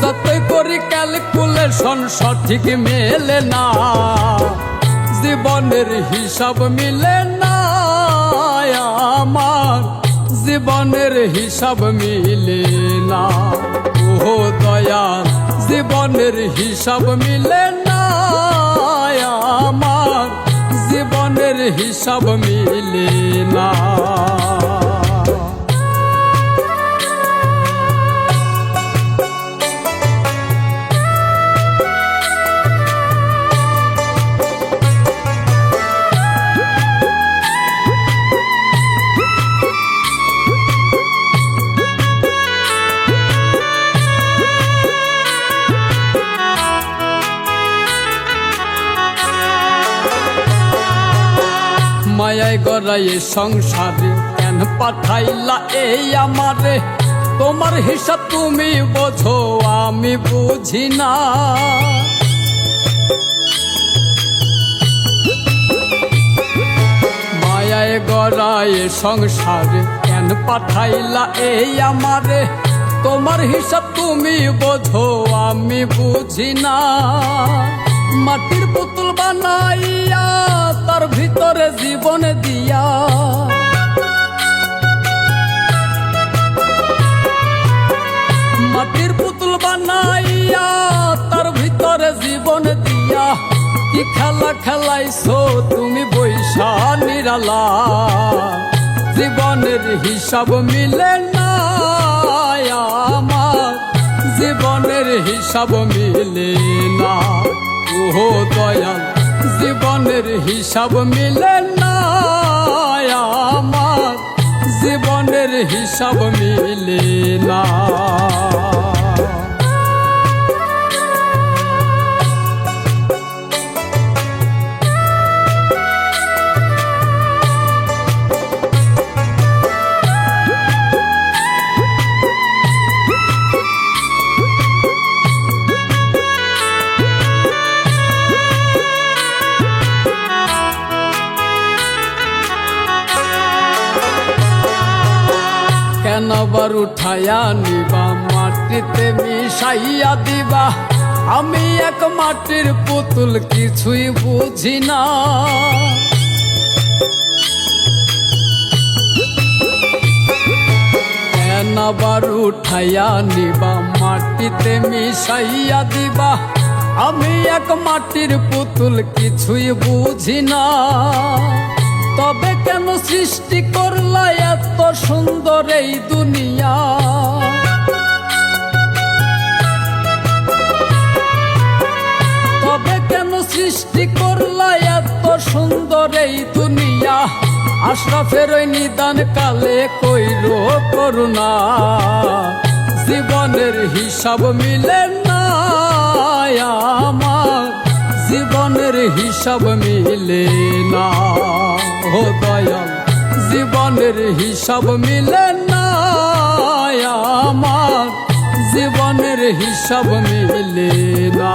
যতই করি ক্যালকুলেশন সঠিক মেলে না। জীবনের হিসাব মিলে না, আমার জীবনের হিসাব মিলে না। ও দয়াল, জীবনের হিসাব মিলে না, আমার জীবনের হিসাব মিলে না। মায়ায় গড়াই সংসারে, কেন পাঠাইলা এই আমারে? তোমার হিসাব তুমি বোঝো, আমি বুঝি না। মায়ায় গড়ায় সংসারে, কেন পাঠাইলা এই আমারে? তোমার হিসাব তুমি বোঝো, আমি বুঝি না। মাটির পুতুল বানাইয়া তার ভিতরে জীবন দিয়া। মাটির পুতুল বানাইয়া তার ভিতরে জীবন দিয়া। কি খেলা খেলাইছো তুমি বৈশা নিরালা। জীবনের হিসাব মিলে না আমার। জীবনের হিসাব মিলে না। ও দয়াল জীবনের হিসাব মিলে না আমার। জীবনের হিসাব মিলে না। কেন বার উঠাইয়া নিবা, মাটিতে মিশাইয়া দিবা। আমি এক মাটির পুতুল, কিছুই বুঝি না। কেন বার উঠাইয়া নিবা, মাটিতে মিশাইয়া দিবা। আমি এক মাটির পুতুল, কিছুই বুঝি না। তবে কেন সৃষ্টি করলা এত সুন্দর এই দুনিয়া? তবে কেন সৃষ্টি করলা এত সুন্দর এই দুনিয়া? আশরাফের ওই নিদান কালে কইল করুণা। জীবনের হিসাব মিলে না আমার। জীবনের হিসাব মিলে না। দয়াল জীবনের হিসাব মিলে না আমার। জীবনের হিসাব মিলে না